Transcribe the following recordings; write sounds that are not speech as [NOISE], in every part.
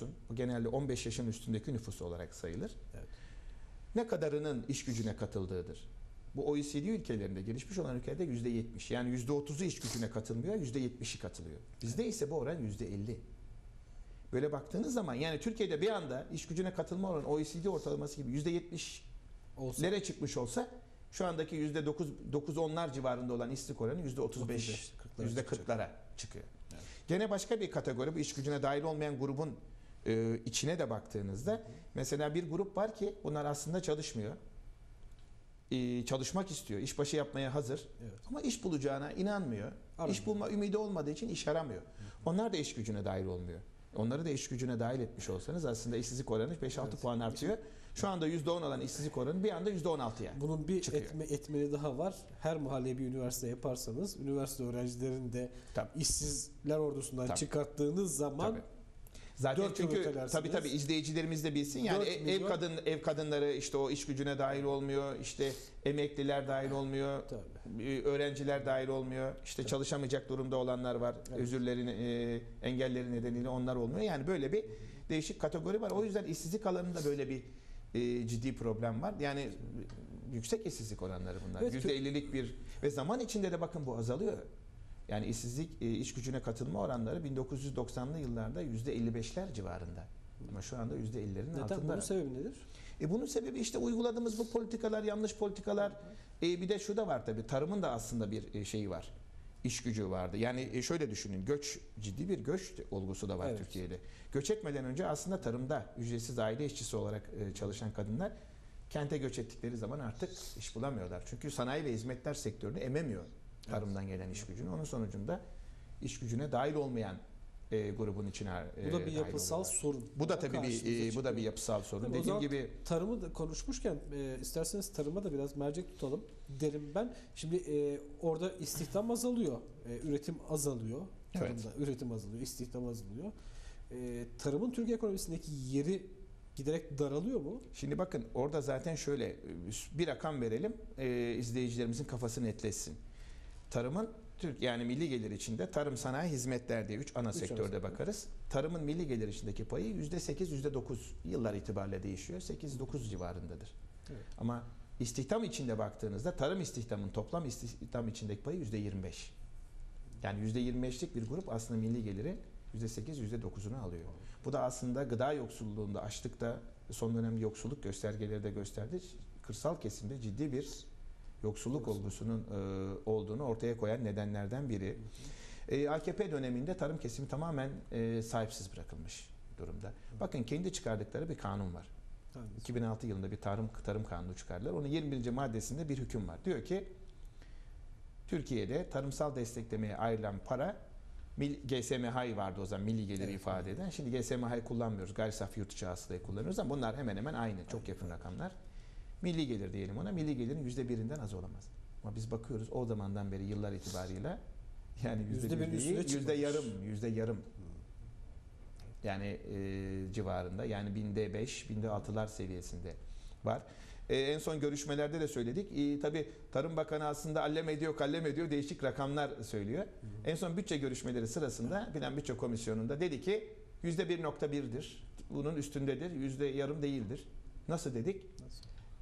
nüfusun, bu genelde 15 yaşın üstündeki nüfus olarak sayılır. Evet. Ne kadarının iş gücüne katıldığıdır. Bu OECD ülkelerinde, gelişmiş olan ülkelerde %70. Yani %30'u iş gücüne katılmıyor, %70'i katılıyor. Bizde ise bu oran %50. Böyle baktığınız zaman yani Türkiye'de bir anda iş gücüne katılma oranı OECD ortalaması gibi %70 Olsa lere çıkmış olsa şu andaki yüzde 9 9 onlar civarında olan işsizlik oranı yüzde 35 35, 40'lara yüzde çıkacak. 40'lara çıkıyor. Gene başka bir kategori bu iş gücüne dahil olmayan grubun e, içine de baktığınızda mesela bir grup var ki bunlar aslında çalışmıyor. E, çalışmak istiyor, işbaşı yapmaya hazır Evet. ama iş bulacağına inanmıyor. Aramıyor. İş bulma ümidi olmadığı için iş aramıyor. Onlar da iş gücüne dahil olmuyor. Onları da iş gücüne dahil etmiş olsanız aslında işsizlik oranı 5-6 puan artıyor. Şu anda %10 olan işsizlik oranı bir anda %16'ya. bunun bir çıkıyor. etme, etmeni daha var. Her mahalleye bir üniversite yaparsanız üniversite öğrencilerini de Tabii. işsizler ordusundan Tabii. çıkarttığınız zaman Tabii. Zaten Dört çünkü tabii tabii izleyicilerimiz de bilsin. Yani Dört ev, milyon- kadın ev kadınları işte o iş gücüne dahil olmuyor. işte emekliler dahil olmuyor. Tabii. e, Öğrenciler dahil olmuyor. işte çalışamayacak durumda olanlar var. Özürlerini e, engelleri nedeniyle onlar olmuyor. Yani böyle bir değişik kategori var. O yüzden işsizlik alanında böyle bir e, ciddi problem var. Yani e, yüksek işsizlik oranları bunlar. Evet, %50'lik bir ve zaman içinde de bakın bu azalıyor. Yani işsizlik, e, iş gücüne katılma oranları 1990'lı yıllarda %55'ler civarında. Ama şu anda %50'lerin neden altında. bunun sebebi nedir? E bunun sebebi işte uyguladığımız bu politikalar, yanlış politikalar. E bir de şu da var tabii. Tarımın da aslında bir e, şeyi var. İş gücü vardı. Yani e, şöyle düşünün. Göç, ciddi bir göç olgusu da var Evet. Türkiye'de. Göç etmeden önce aslında tarımda ücretsiz aile işçisi olarak çalışan kadınlar kente göç ettikleri zaman artık iş bulamıyorlar. Çünkü sanayi ve hizmetler sektörünü ememiyor tarımdan gelen iş gücünü. Onun sonucunda iş gücüne dahil olmayan e, grubun içine e, Bu da bir yapısal oluyorlar. sorun. Bu da tabii bir e, bu da bir yapısal sorun. Tabii Dediğim gibi tarımı da konuşmuşken e, isterseniz tarıma da biraz mercek tutalım derim ben. Şimdi e, orada istihdam azalıyor, e, üretim azalıyor. Tarımda üretim azalıyor, istihdam azalıyor. E, tarımın Türkiye ekonomisindeki yeri giderek daralıyor mu? Şimdi bakın orada zaten şöyle bir rakam verelim e, izleyicilerimizin kafası netleşsin. Tarımın Türk yani milli gelir içinde tarım sanayi hizmetler diye 3 ana Üç ana sektörde sektör. bakarız. Tarımın milli gelir içindeki payı %8 %9 yıllar itibariyle değişiyor. 8-9 civarındadır. Evet. Ama istihdam içinde baktığınızda tarım istihdamın toplam istihdam içindeki payı %25. Yani %25'lik bir grup aslında milli geliri %8 %9'unu alıyor. Bu da aslında gıda yoksulluğunda, açlıkta son dönemde yoksulluk göstergeleri de gösterdi. Kırsal kesimde ciddi bir yoksulluk olgusunun e, olduğunu ortaya koyan nedenlerden biri. E, AKP döneminde tarım kesimi tamamen e, sahipsiz bırakılmış durumda. Bakın kendi çıkardıkları bir kanun var. Hangisi? 2006 yılında bir tarım tarım kanunu çıkardılar. Onun 21. maddesinde bir hüküm var. Diyor ki Türkiye'de tarımsal desteklemeye ayrılan para GSMH'yı vardı o zaman milli geliri Evet. ifade eden. Şimdi GSMH'yı kullanmıyoruz. Gayri safi yurt içi hasılayı kullanıyoruz ama bunlar hemen hemen aynı. Çok yakın rakamlar. Milli gelir diyelim ona. Milli gelirin yüzde birinden az olamaz. Ama biz bakıyoruz o zamandan beri yıllar itibarıyla yani yüzde bir değil, yüzde yarım, yüzde yarım yani e, civarında yani binde beş, binde altılar seviyesinde var. E, en son görüşmelerde de söyledik. E, Tabi Tarım Bakanı aslında allem ediyor, kallem ediyor değişik rakamlar söylüyor. En son bütçe görüşmeleri sırasında Plan Bütçe Komisyonu'nda dedi ki yüzde bir nokta birdir. Bunun üstündedir. Yüzde yarım değildir. Nasıl dedik?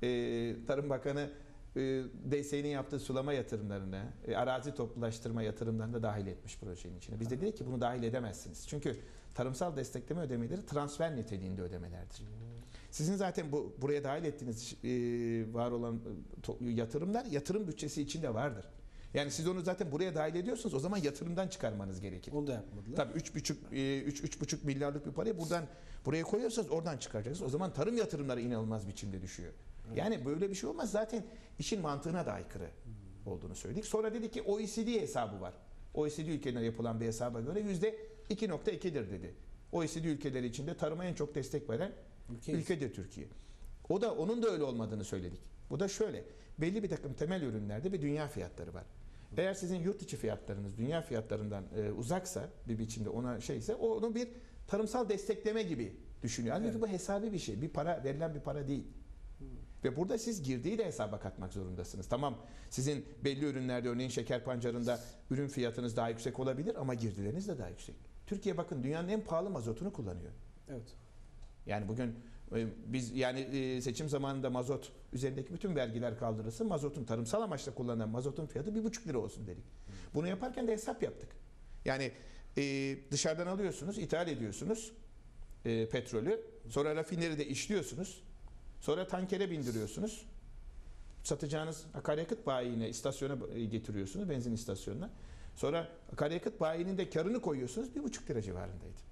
E, Tarım Bakanı e, DSE'nin yaptığı sulama yatırımlarını, e, arazi toplulaştırma yatırımlarını da dahil etmiş projenin içine. Biz de dedik ki bunu dahil edemezsiniz. Çünkü tarımsal destekleme ödemeleri transfer niteliğinde ödemelerdir. Sizin zaten bu buraya dahil ettiğiniz e, var olan e, to- yatırımlar yatırım bütçesi içinde vardır. Yani siz onu zaten buraya dahil ediyorsunuz. O zaman yatırımdan çıkarmanız gerekir. Onu da yapmadılar. Tabii 3,5 e, üç, üç buçuk milyarlık bir parayı buradan buraya koyuyorsanız oradan çıkaracaksınız. O zaman tarım yatırımları inanılmaz biçimde düşüyor. Yani böyle bir şey olmaz. Zaten işin mantığına da aykırı olduğunu söyledik. Sonra dedik ki OECD hesabı var. OECD ülkelerine yapılan bir hesaba göre yüzde 2.2'dir dedi. OECD ülkeleri içinde tarıma en çok destek veren Ülkeyiz. ülkedir Türkiye. O da onun da öyle olmadığını söyledik. Bu da şöyle. Belli bir takım temel ürünlerde bir dünya fiyatları var. Eğer sizin yurt içi fiyatlarınız dünya fiyatlarından e, uzaksa bir biçimde ona şeyse onu bir tarımsal destekleme gibi düşünüyor. Halbuki Evet. bu hesabi bir şey. Bir para verilen bir para değil. Ve burada siz girdiği de hesaba katmak zorundasınız. Tamam sizin belli ürünlerde örneğin şeker pancarında ürün fiyatınız daha yüksek olabilir ama girdileriniz de daha yüksek. Türkiye bakın dünyanın en pahalı mazotunu kullanıyor. Evet. Yani bugün e, biz yani e, seçim zamanında mazot üzerindeki bütün vergiler kaldırılsın. Mazotun tarımsal amaçla kullanılan mazotun fiyatı bir buçuk lira olsun dedik. Bunu yaparken de hesap yaptık. Yani e, dışarıdan alıyorsunuz, ithal ediyorsunuz petrolü. Sonra rafineride işliyorsunuz. Sonra tankere bindiriyorsunuz. Satacağınız akaryakıt bayine istasyona getiriyorsunuz, benzin istasyonuna. Sonra akaryakıt bayinin de karını koyuyorsunuz. Bir buçuk lira civarındaydı.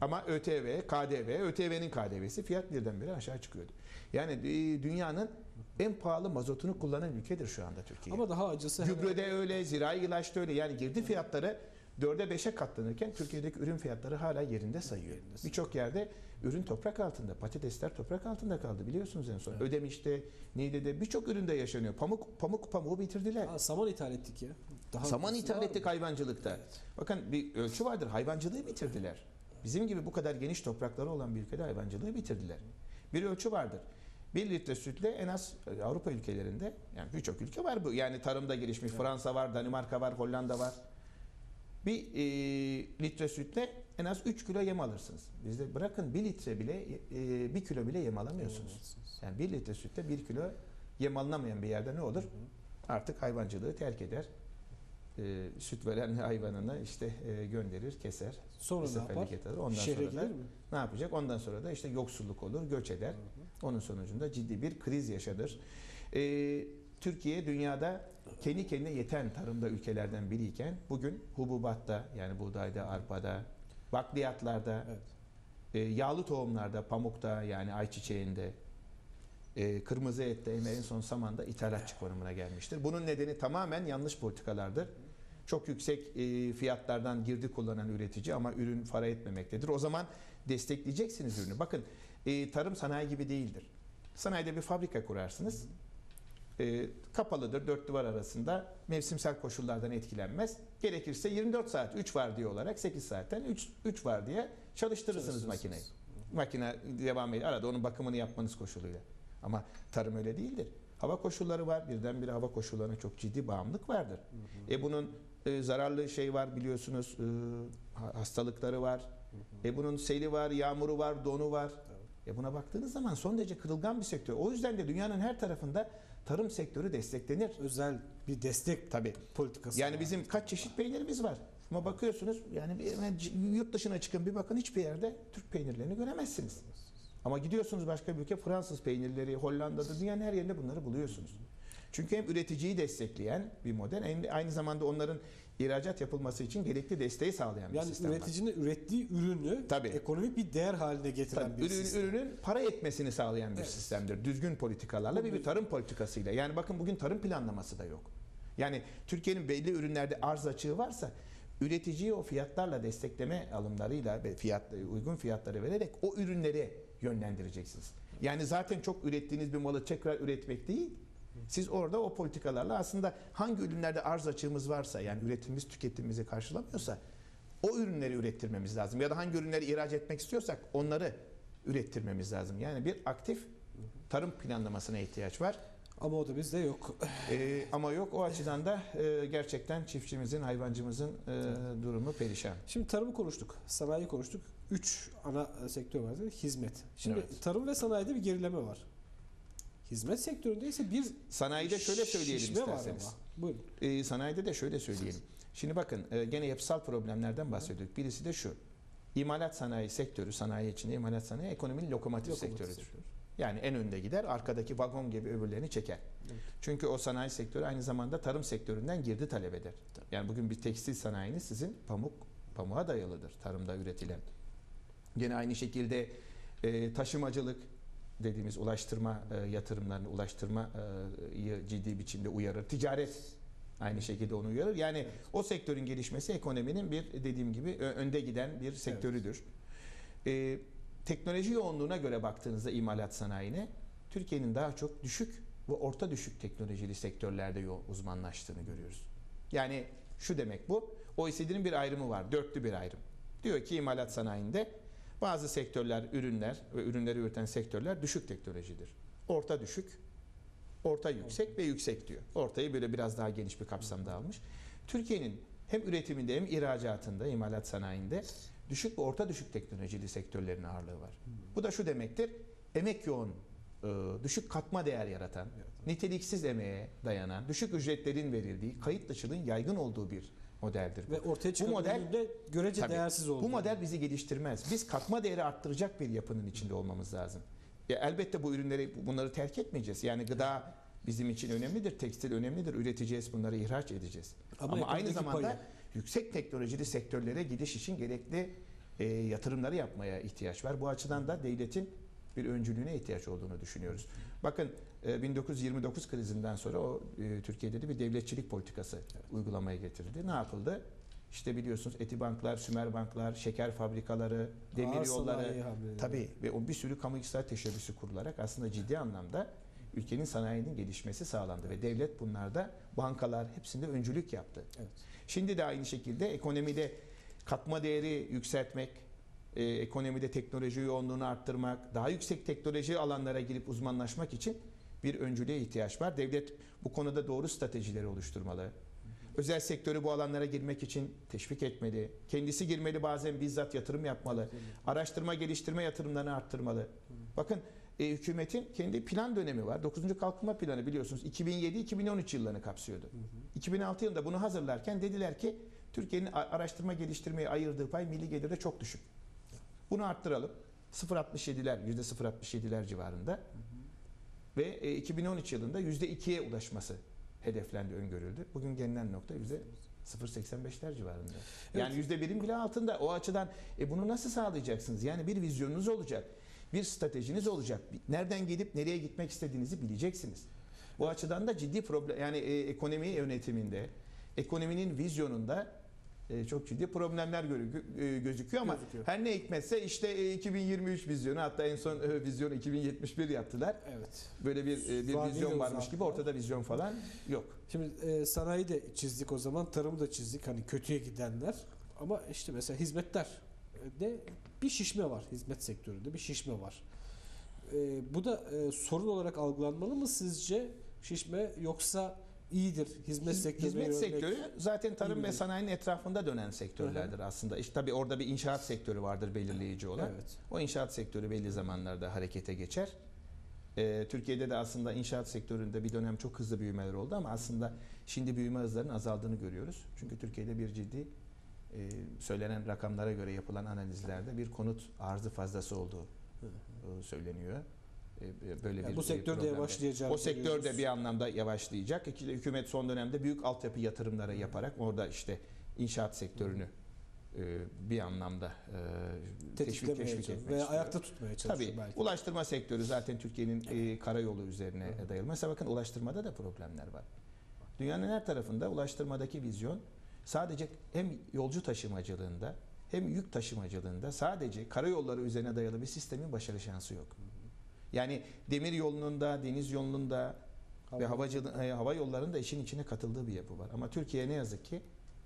Ama ÖTV, KDV, ÖTV'nin KDV'si fiyat birdenbire aşağı çıkıyordu. Yani e, dünyanın en pahalı mazotunu kullanan ülkedir şu anda Türkiye. Ama daha acısı hemen- Gübrede öyle, zirai ilaçta öyle. Yani girdi fiyatları 4'e 5'e katlanırken Türkiye'deki ürün fiyatları hala yerinde sayıyor. Birçok yerde ürün toprak altında, patatesler toprak altında kaldı biliyorsunuz en son. Evet. Ödemiş'te, Niğde'de birçok üründe yaşanıyor. Pamuk pamuk pamuğu bitirdiler. Aa, saman ithal ettik ya. Daha Saman ithal ettik hayvancılıkta. Evet. Bakın bir ölçü vardır. Hayvancılığı bitirdiler. Bizim gibi bu kadar geniş toprakları olan bir ülkede hayvancılığı bitirdiler. Bir ölçü vardır. Bir litre sütle en az e, Avrupa ülkelerinde yani birçok ülke var bu. Yani tarımda gelişmiş Fransa var, Danimarka var, Hollanda var. Bir e, litre sütle en az 3 kilo yem alırsınız. Bizde bırakın 1 litre bile e, 1 kilo bile yem alamıyorsunuz. Yani 1 litre sütte 1 kilo yem alınamayan bir yerde ne olur? Artık hayvancılığı terk eder. E, süt veren [LAUGHS] hayvanını işte e, gönderir, keser. Sonra ne yapar? alır. Ondan Şehre sonra da mi? ne yapacak? Ondan sonra da işte yoksulluk olur, göç eder. Onun sonucunda ciddi bir kriz yaşanır. Ee, Türkiye dünyada kendi kendine yeten tarımda ülkelerden biriyken bugün hububatta yani buğdayda, arpada, bakliyatlarda, Evet. e, yağlı tohumlarda, pamukta yani ayçiçeğinde, e, kırmızı ette en son samanda ithalatçı konumuna gelmiştir. Bunun nedeni tamamen yanlış politikalardır. Çok yüksek e, fiyatlardan girdi kullanan üretici ama ürün para etmemektedir. O zaman destekleyeceksiniz ürünü. Bakın e, tarım sanayi gibi değildir. Sanayide bir fabrika kurarsınız. E, kapalıdır dört duvar arasında mevsimsel koşullardan etkilenmez. Gerekirse 24 saat 3 var diye olarak 8 saatten 3, 3 var diye çalıştırırsınız makineyi. Makine devam ediyor. Arada onun bakımını yapmanız koşuluyla. Ama tarım öyle değildir. Hava koşulları var. Birdenbire hava koşullarına çok ciddi bağımlılık vardır. E bunun e, zararlı şey var biliyorsunuz. e, ha- hastalıkları var. E bunun seli var, yağmuru var, donu var. E buna baktığınız zaman son derece kırılgan bir sektör. O yüzden de dünyanın her tarafında tarım sektörü desteklenir. Özel bir destek Tabii. politikası. Yani var. bizim kaç çeşit peynirimiz var. Ama bakıyorsunuz yani yurt dışına çıkın bir bakın hiçbir yerde Türk peynirlerini göremezsiniz. Ama gidiyorsunuz başka bir ülke Fransız peynirleri, Hollanda'da dünyanın her yerinde bunları buluyorsunuz. Çünkü hem üreticiyi destekleyen bir model hem de aynı zamanda onların ihracat yapılması için gerekli desteği sağlayan bir yani sistem var. üreticinin ürettiği ürünü Tabii. ekonomik bir değer haline getiren Tabii, bir ürün, sistem. ürünün para etmesini sağlayan bir Evet. sistemdir. Düzgün politikalarla ve bir tarım politikasıyla. Yani bakın bugün tarım planlaması da yok. Yani Türkiye'nin belli ürünlerde arz açığı varsa üreticiyi o fiyatlarla destekleme alımlarıyla ve fiyat uygun fiyatları vererek o ürünleri yönlendireceksiniz. Yani zaten çok ürettiğiniz bir malı tekrar üretmek değil. Siz orada o politikalarla aslında hangi ürünlerde arz açığımız varsa yani üretimimiz tüketimimizi karşılamıyorsa o ürünleri ürettirmemiz lazım. Ya da hangi ürünleri ihraç etmek istiyorsak onları ürettirmemiz lazım. Yani bir aktif tarım planlamasına ihtiyaç var. Ama o da bizde yok. Ee, ama yok o açıdan da e, gerçekten çiftçimizin, hayvancımızın e, durumu perişan. Şimdi tarımı konuştuk, sanayi konuştuk. Üç ana e, sektör var. Hizmet. Şimdi Evet. tarım ve sanayide bir gerileme var. Hizmet sektöründe ise bir Sanayide şöyle söyleyelim şişme var isterseniz. ama. Buyurun. Ee, sanayide de şöyle söyleyelim. Şimdi bakın e, gene yapısal problemlerden bahsediyorduk. Birisi de şu. İmalat sanayi sektörü, sanayi içinde imalat sanayi ekonominin lokomotif, Lokomotif sektörüdür. sektör. Yani en önde gider, arkadaki vagon gibi öbürlerini çeker. Evet. Çünkü o sanayi sektörü aynı zamanda tarım sektöründen girdi talep eder. Yani bugün bir tekstil sanayiniz sizin pamuk, pamuğa dayalıdır tarımda üretilen. Yine aynı şekilde e, taşımacılık dediğimiz ulaştırma e, yatırımlarını, ulaştırmayı ciddi biçimde uyarır. Ticaret aynı şekilde onu uyarır. Yani o sektörün gelişmesi ekonominin bir dediğim gibi önde giden bir sektörüdür. E, teknoloji yoğunluğuna göre baktığınızda imalat sanayine Türkiye'nin daha çok düşük ve orta düşük teknolojili sektörlerde uzmanlaştığını görüyoruz. Yani şu demek bu. OECD'nin bir ayrımı var. Dörtlü bir ayrım. Diyor ki imalat sanayinde bazı sektörler, ürünler ve ürünleri üreten sektörler düşük teknolojidir. Orta düşük, orta yüksek ve yüksek diyor. Ortayı böyle biraz daha geniş bir kapsamda almış. Türkiye'nin hem üretiminde hem ihracatında, imalat sanayinde düşük ve orta düşük teknolojili sektörlerin ağırlığı var. Bu da şu demektir. Emek yoğun, e, düşük katma değer yaratan, niteliksiz emeğe dayanan, düşük ücretlerin verildiği, kayıt dışılığın yaygın olduğu bir modeldir. Ve ortaya çıkan model- ürünün de görece Tabii. değersiz oldu. Bu model bizi geliştirmez. Biz katma değeri arttıracak bir yapının içinde olmamız lazım. Ya elbette bu ürünleri bunları terk etmeyeceğiz. Yani gıda bizim için önemlidir, tekstil önemlidir. Üreteceğiz, bunları ihraç edeceğiz. Ama Ama, aynı zamanda payı. yüksek teknolojili sektörlere gidiş için gerekli e, yatırımları yapmaya ihtiyaç var. Bu açıdan da devletin bir öncülüğüne ihtiyaç olduğunu düşünüyoruz. Bakın 1929 krizinden sonra o e, Türkiye'de de bir devletçilik politikası uygulamaya getirildi. Ne yapıldı? İşte biliyorsunuz Etibanklar, Sümerbanklar, şeker fabrikaları, demir Ağır yolları, tabii ve o bir sürü kamu iktisat teşebbüsü kurularak aslında ciddi anlamda ülkenin sanayinin gelişmesi sağlandı ve devlet bunlarda bankalar hepsinde öncülük yaptı. Evet. Şimdi de aynı şekilde ekonomide katma değeri yükseltmek, e, ekonomide teknoloji yoğunluğunu arttırmak, daha yüksek teknoloji alanlara girip uzmanlaşmak için bir öncülüğe ihtiyaç var. Devlet bu konuda doğru stratejileri oluşturmalı. Özel sektörü bu alanlara girmek için teşvik etmeli. Kendisi girmeli bazen bizzat yatırım yapmalı. Araştırma geliştirme yatırımlarını arttırmalı. Bakın e, hükümetin kendi plan dönemi var. 9. Kalkınma Planı biliyorsunuz 2007-2013 yıllarını kapsıyordu. 2006 yılında bunu hazırlarken dediler ki Türkiye'nin araştırma geliştirmeye ayırdığı pay milli gelirde çok düşük. Bunu arttıralım. 0.67'ler, %0.67'ler civarında. Ve e, 2013 yılında %2'ye ulaşması hedeflendi, öngörüldü. Bugün gelinen nokta %0.85'ler civarında. Yani %1'in bile altında. O açıdan e, bunu nasıl sağlayacaksınız? Yani bir vizyonunuz olacak. Bir stratejiniz olacak. Nereden gelip nereye gitmek istediğinizi bileceksiniz. Bu açıdan da ciddi problem yani e, ekonomi yönetiminde, ekonominin vizyonunda e, çok ciddi problemler e, gözüküyor ama Gözüküyor. her ne hikmetse işte e, 2023 vizyonu hatta en son e, vizyonu 2071 yaptılar. Evet. Böyle bir e, bir Vadeli vizyon varmış uzatma. gibi ortada vizyon falan yok. Şimdi e, sanayi de çizdik o zaman, tarımı da çizdik hani kötüye gidenler. Ama işte mesela hizmetler e, de bir şişme var. Hizmet sektöründe bir şişme var. E, bu da e, sorun olarak algılanmalı mı sizce şişme yoksa iyidir hizmet Hiz- sektörüne Hizmet sektörü zaten tarım ve sanayinin etrafında dönen sektörlerdir aslında. İşte tabii orada bir inşaat sektörü vardır belirleyici olan. Evet. O inşaat sektörü belli zamanlarda harekete geçer. Ee, Türkiye'de de aslında inşaat sektöründe bir dönem çok hızlı büyümeler oldu ama aslında şimdi büyüme hızlarının azaldığını görüyoruz. Çünkü Türkiye'de bir ciddi e, söylenen rakamlara göre yapılan analizlerde bir konut arzı fazlası olduğu e, söyleniyor. E, Böyle Yani bir bu e, sektörde problemde. yavaşlayacağını O sektör de bir anlamda yavaşlayacak. İki de hükümet son dönemde büyük altyapı yatırımları yaparak orada işte inşaat sektörünü e, bir anlamda e, teşvik teşvik etmek veya ayakta tutmaya çalışıyor Tabii belki. ulaştırma sektörü zaten Türkiye'nin e, karayolu üzerine dayalı. Mesela bakın ulaştırmada da problemler var. Dünyanın her tarafında ulaştırmadaki vizyon sadece hem yolcu taşımacılığında hem yük taşımacılığında sadece karayolları üzerine dayalı bir sistemin başarı şansı yok. Yani demir yolunun da, deniz yolunun da ve havacı, e, hava yollarının da işin içine katıldığı bir yapı var. Ama Türkiye ne yazık ki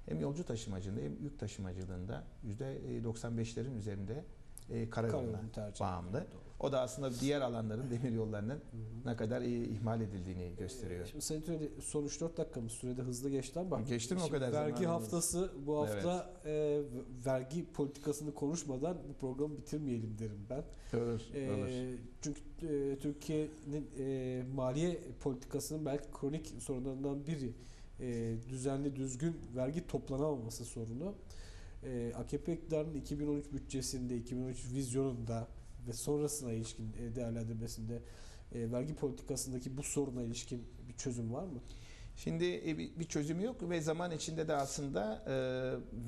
hem yolcu taşımacılığında hem yük taşımacılığında %95'lerin üzerinde e, karayoluna bağımlı. ediyor. O da aslında diğer alanların, [LAUGHS] demir yollarının ne kadar iyi ihmal edildiğini gösteriyor. Şimdi Sayın Tüneli son 3-4 dakikamız sürede hızlı geçti ama Geçti mi o kadar Vergi zamanımız? haftası bu hafta e, vergi politikasını konuşmadan bu programı bitirmeyelim derim ben. Olur, E, olur. çünkü e, Türkiye'nin e, maliye politikasının belki kronik sorunlarından biri e, düzenli düzgün vergi toplanamaması sorunu. E, AKP iktidarının 2013 bütçesinde, 2013 vizyonunda ve sonrasına ilişkin e, değerlendirmesinde e, vergi politikasındaki bu soruna ilişkin bir çözüm var mı? Şimdi e, bir çözümü yok ve zaman içinde de aslında e,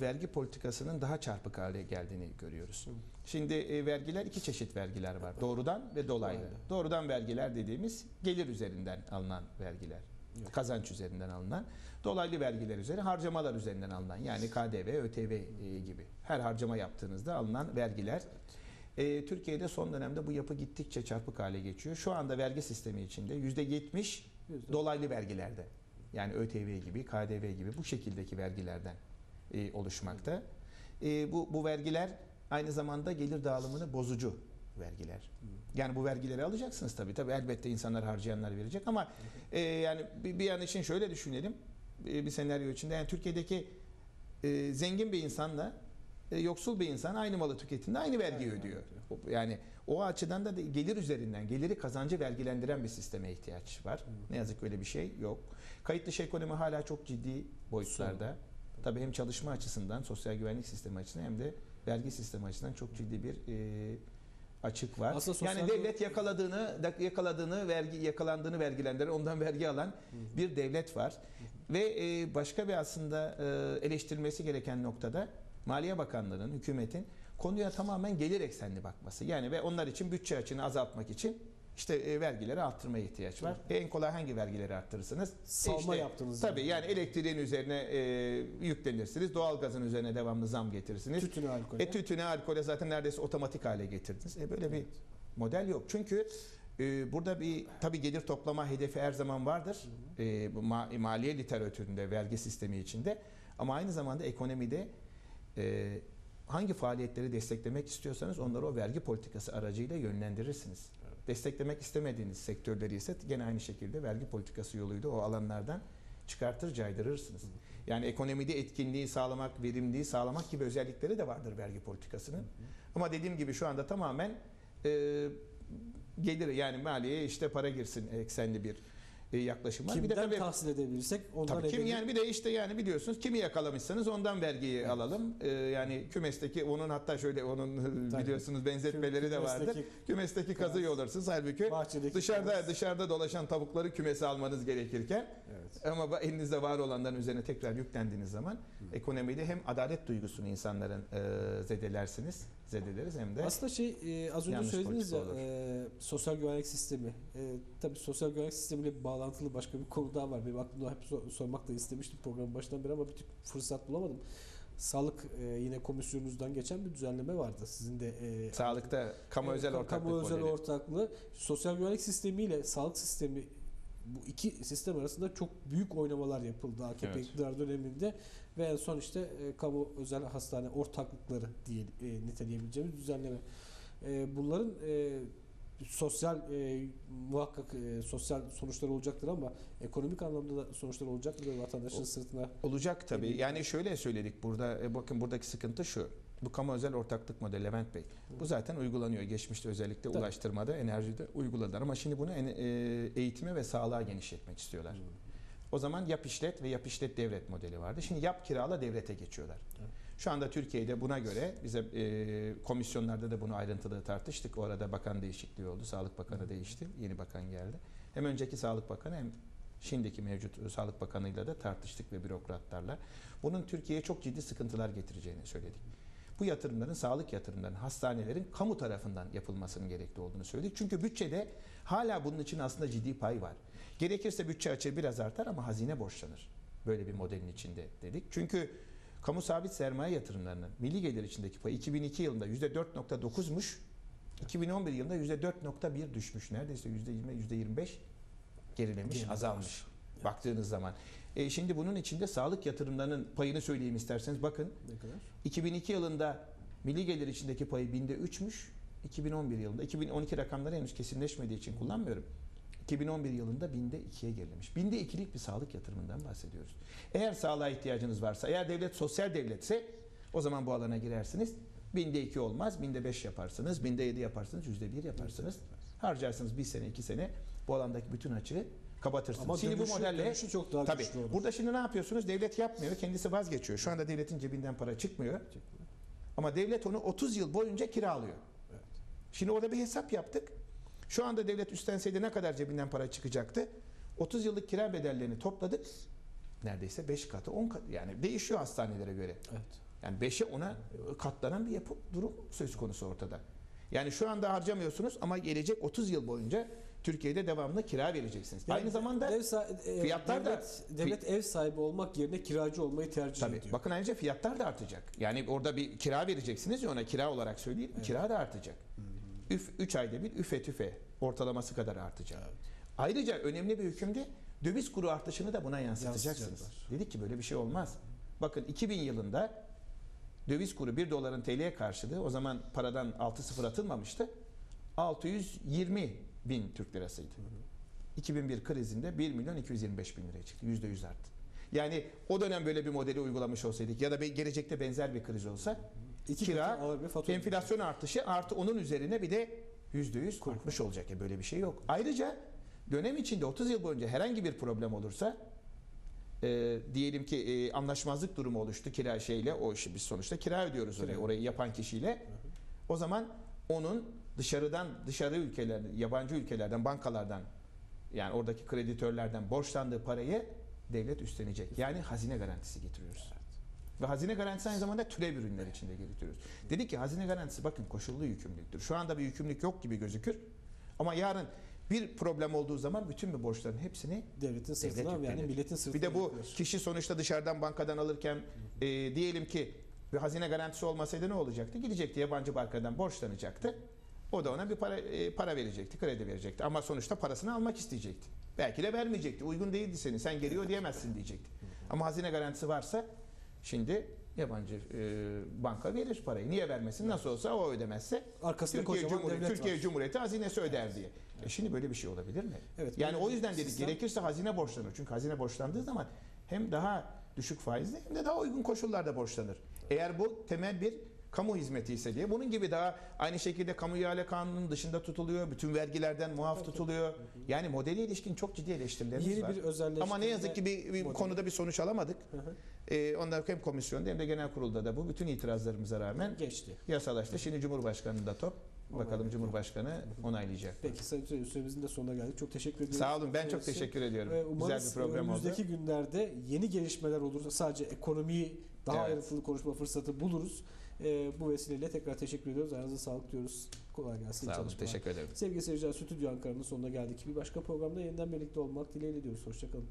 vergi politikasının daha çarpık hale geldiğini görüyoruz. Hı. Şimdi e, vergiler iki çeşit vergiler var. Doğrudan ve dolaylı. Doğrudan vergiler dediğimiz gelir üzerinden alınan vergiler. Evet. Kazanç üzerinden alınan. Dolaylı vergiler üzeri harcamalar üzerinden alınan yani KDV, ÖTV gibi. Her harcama yaptığınızda alınan vergiler. E, Türkiye'de son dönemde bu yapı gittikçe çarpık hale geçiyor. Şu anda vergi sistemi içinde %70 Yüzde- dolaylı vergilerde. Yani ÖTV gibi, KDV gibi bu şekildeki vergilerden e, oluşmakta. E, bu, bu vergiler aynı zamanda gelir dağılımını bozucu vergiler. Yani bu vergileri alacaksınız tabii. Tabii elbette insanlar harcayanlar verecek ama e, yani bir, bir an için şöyle düşünelim. E, bir senaryo içinde yani Türkiye'deki e, zengin bir insanla e, yoksul bir insan aynı malı tükettiğinde aynı vergiyi Aynen ödüyor. Yani o açıdan da gelir üzerinden, geliri kazancı vergilendiren bir sisteme ihtiyaç var. Ne yazık ki öyle bir şey yok. Kayıt dışı ekonomi hala çok ciddi boyutlarda. Tabii hem çalışma açısından, sosyal güvenlik sistemi açısından hem de vergi sistemi açısından çok ciddi bir e, açık var. Aslında yani devlet yakaladığını, yakaladığını, vergi yakalandığını vergilendiren, ondan vergi alan bir devlet var. Ve e, başka bir aslında e, eleştirilmesi gereken noktada Maliye Bakanlığı'nın, hükümetin konuya tamamen gelir eksenli bakması. Yani ve onlar için bütçe açığını azaltmak için işte e, vergileri arttırmaya ihtiyaç var. E, en kolay hangi vergileri arttırırsınız? E, Salma işte, yaptınız Tabii yani. yani elektriğin üzerine e, yüklenirsiniz. Doğalgazın üzerine devamlı zam getirirsiniz. Tütünü alkole. E tütüne, alkole zaten neredeyse otomatik hale getirdiniz. E böyle bir model yok. Çünkü e, burada bir tabii gelir toplama hedefi her zaman vardır. E, ma- maliye literatüründe, vergi sistemi içinde. Ama aynı zamanda ekonomide e, hangi faaliyetleri desteklemek istiyorsanız onları o vergi politikası aracıyla yönlendirirsiniz. Desteklemek istemediğiniz sektörleri ise gene aynı şekilde vergi politikası yoluyla o alanlardan çıkartır, caydırırsınız. Yani ekonomide etkinliği sağlamak, verimliliği sağlamak gibi özellikleri de vardır vergi politikasının. Ama dediğim gibi şu anda tamamen e, gelir yani maliyeye işte para girsin eksenli bir yaklaşım var. Kimden bir de tabii tahsil edebilirsek ondan Tabii kim edelim. yani bir de işte yani biliyorsunuz kimi yakalamışsanız ondan vergiyi alalım. Ee, yani kümesteki onun hatta şöyle onun [LAUGHS] Tabii. biliyorsunuz benzetmeleri de vardır. Kümesteki [LAUGHS] kazı Kaz. yollarsınız halbuki dışarıda dışarıda dolaşan tavukları kümese almanız gerekirken Evet. ama ba- elinizde var olanların üzerine tekrar yüklendiğiniz zaman ekonomide hem adalet duygusunu insanların e, zedelersiniz, zedeleriz hem de Aslında şey e, az önce Yanlış söylediniz ya politika olur. e, sosyal güvenlik sistemi. E, tabii sosyal güvenlik sistemiyle bağlantılı başka bir konu daha var. Benim aklımda hep sor- sormak da istemiştim programın başından beri ama bir fırsat bulamadım. Sağlık e, yine komisyonunuzdan geçen bir düzenleme vardı. Sizin de e, sağlıkta kamu özel ortaklık kamu özel modeli. ortaklığı sosyal güvenlik sistemiyle sağlık sistemi bu iki sistem arasında çok büyük oynamalar yapıldı AKP Evet. iktidar döneminde ve en son işte e, kamu özel hastane ortaklıkları diye e, niteleyebileceğimiz düzenleme. E, bunların e, sosyal e, muhakkak e, sosyal sonuçlar olacaktır ama ekonomik anlamda da sonuçlar olacak mıdır vatandaşın O- sırtına? Olacak tabii. Yani şöyle söyledik burada. e, bakın buradaki sıkıntı şu. Bu kamu özel ortaklık modeli Levent Bey. Bu zaten uygulanıyor. Geçmişte özellikle Tabii. ulaştırmada, enerjide uyguladılar. Ama şimdi bunu e, eğitime ve sağlığa genişletmek istiyorlar. O zaman yap işlet ve yap işlet devlet modeli vardı. Şimdi yap kirala devlete geçiyorlar. Evet. Şu anda Türkiye'de buna göre bize e, komisyonlarda da bunu ayrıntılı tartıştık. O arada bakan değişikliği oldu. Sağlık Bakanı değişti. Yeni bakan geldi. Hem önceki Sağlık Bakanı hem şimdiki mevcut e, Sağlık Bakanı'yla da tartıştık ve bürokratlarla. Bunun Türkiye'ye çok ciddi sıkıntılar getireceğini söyledik. Bu yatırımların, sağlık yatırımlarının, hastanelerin kamu tarafından yapılmasının gerekli olduğunu söyledik. Çünkü bütçede hala bunun için aslında ciddi pay var. Gerekirse bütçe açığı biraz artar ama hazine borçlanır. Böyle bir modelin içinde dedik. Çünkü kamu sabit sermaye yatırımlarının milli gelir içindeki payı 2002 yılında %4.9'muş. 2011 yılında %4.1 düşmüş. Neredeyse %20, %25 gerilemiş, Gerilemiş. azalmış. Baktığınız zaman. E şimdi bunun içinde sağlık yatırımlarının payını söyleyeyim isterseniz. Bakın Ne kadar? 2002 yılında milli gelir içindeki payı binde 3'müş. 2011 yılında 2012 rakamları henüz kesinleşmediği için kullanmıyorum. 2011 yılında binde 2'ye gerilemiş. Binde 2'lik bir sağlık yatırımından bahsediyoruz. Eğer sağlığa ihtiyacınız varsa, eğer devlet sosyal devletse o zaman bu alana girersiniz. Binde 2 olmaz, binde 5 yaparsınız, binde 7 yaparsınız, yüzde 1 yaparsınız. Harcarsınız bir sene, iki sene bu alandaki bütün açığı kapatırsınız. Ama Şimdi dönüşü, bu modelle dönüşü çok daha Tabii. olur. Burada şimdi ne yapıyorsunuz? Devlet yapmıyor. Kendisi vazgeçiyor. Şu anda devletin cebinden para çıkmıyor. Ama devlet onu 30 yıl boyunca kiralıyor. Evet. Şimdi orada bir hesap yaptık. Şu anda devlet üstlenseydi ne kadar cebinden para çıkacaktı? 30 yıllık kira bedellerini topladık. Neredeyse 5 katı, 10 katı. Yani değişiyor hastanelere göre. Evet. Yani 5'e 10'a katlanan bir yapı durum söz konusu ortada. Yani şu anda harcamıyorsunuz ama gelecek 30 yıl boyunca Türkiye'de devamlı kira vereceksiniz. Yani Aynı zamanda ev sa- e, fiyatlar da- devlet, devlet ev sahibi olmak yerine kiracı olmayı tercih Tabii. ediyor. Bakın ayrıca fiyatlar da artacak. Yani orada bir kira vereceksiniz ya ona kira olarak söyleyeyim. Kira da artacak. Üf, 3 ayda bir üfe tüfe ortalaması kadar artacak. Ayrıca önemli bir hükümde döviz kuru artışını da buna yansıtacaksınız. Dedik ki böyle bir şey olmaz. Bakın 2000 yılında döviz kuru 1 doların TL'ye karşılığı o zaman paradan 6 sıfır atılmamıştı. 620 bin Türk lirasıydı. 2001 krizinde 1 milyon 225 bin liraya çıktı. %100 arttı. Yani o dönem böyle bir modeli uygulamış olsaydık ya da gelecekte benzer bir kriz olsa İki kira, bir enflasyon artışı artı onun üzerine bir de %100 artmış olacak. E böyle bir şey yok. Ayrıca dönem içinde 30 yıl boyunca herhangi bir problem olursa e, diyelim ki e, anlaşmazlık durumu oluştu kira şeyle o işi biz sonuçta kira ödüyoruz oraya orayı yapan kişiyle. O zaman onun dışarıdan dışarı ülkelerden yabancı ülkelerden bankalardan yani oradaki kreditörlerden borçlandığı parayı devlet üstlenecek. Yani hazine garantisi getiriyoruz. Ve hazine garantisi aynı zamanda türev ürünler içinde getiriyoruz. Dedik ki hazine garantisi bakın koşullu yükümlülüktür. Şu anda bir yükümlülük yok gibi gözükür. Ama yarın bir problem olduğu zaman bütün bu borçların hepsini Devletin sırtına Devlet yani milletin sırtına bir de bu yüklüyor. kişi sonuçta dışarıdan bankadan alırken e, diyelim ki bir hazine garantisi olmasaydı ne olacaktı? Gidecekti yabancı bankadan borçlanacaktı. O da ona bir para e, para verecekti, kredi verecekti. Ama sonuçta parasını almak isteyecekti. Belki de vermeyecekti. Uygun değildi senin. Sen geri ödeyemezsin diyecekti. Ama hazine garantisi varsa şimdi yabancı e, banka verir parayı. Niye vermesin? Nasıl olsa o ödemezse Arkasında Türkiye, Cumhuriyeti, Türkiye var. Cumhuriyeti hazinesi öder diye. E şimdi böyle bir şey olabilir mi? Evet, yani o yüzden dedik sistem- gerekirse hazine borçlanır. Çünkü hazine borçlandığı zaman hem daha düşük faizli hem de daha uygun koşullarda borçlanır. Eğer bu temel bir kamu hizmeti ise diye. Bunun gibi daha aynı şekilde kamu ihale kanununun dışında tutuluyor. Bütün vergilerden muaf tutuluyor. Yani modeli ilişkin çok ciddi eleştirilerimiz Yeni var. bir özelleştirme Ama ne yazık ki bir, bir modeli. konuda bir sonuç alamadık. Hı hı. Ee, ondan hem komisyonda hem de genel kurulda da bu bütün itirazlarımıza rağmen geçti. yasalaştı. Şimdi Cumhurbaşkanı'nda top. Bakalım. Cumhurbaşkanı onaylayacak. Peki Sayın Hüseyin süremizin de sonuna geldik. Çok teşekkür ediyorum. Sağ olun. Ben çok Sizin için. teşekkür ediyorum. Ve Güzel umarız bir program oldu. önümüzdeki günlerde yeni gelişmeler olursa sadece ekonomiyi daha Evet. ayrıntılı konuşma fırsatı buluruz. Ee, bu vesileyle tekrar teşekkür ediyoruz. Ayağınıza sağlık diyoruz. Kolay gelsin. Sağ olun. çalışmalar. Teşekkür ederim. Sevgili seyirciler Stüdyo Ankara'nın sonuna geldik. Bir başka programda yeniden birlikte olmak dileğiyle diyoruz. Hoşçakalın.